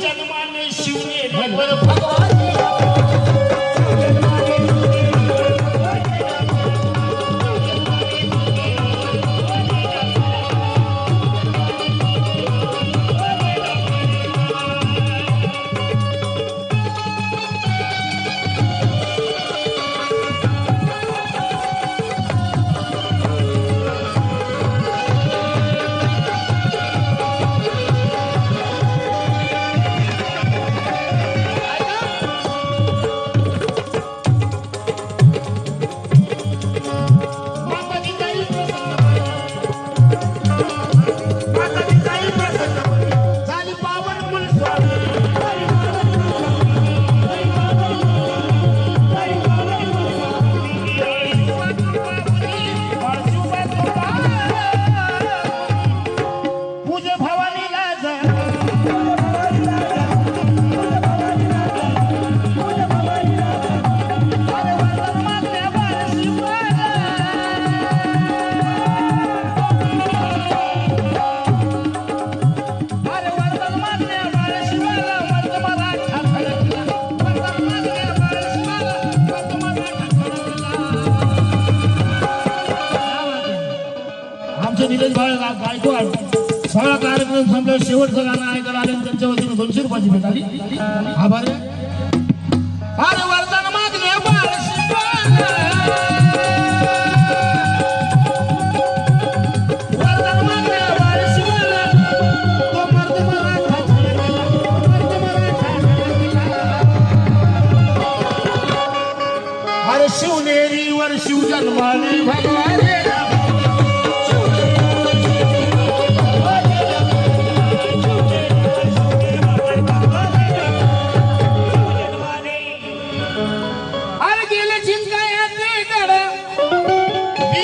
જન્માને શિવને ભગવાન Thank. आमचे निलेश बाळ गायकवाड. सगळा कार्यक्रम संपला शेवटचं गाणं ऐकायला आले आणि त्यांच्या वतीने दोनशे रुपयाची भेट आली आभार. अरे वरदान मागण्या बाळ शिवाला. वरदान अरे शिवनेरीवर शिव जन्माने भगवाने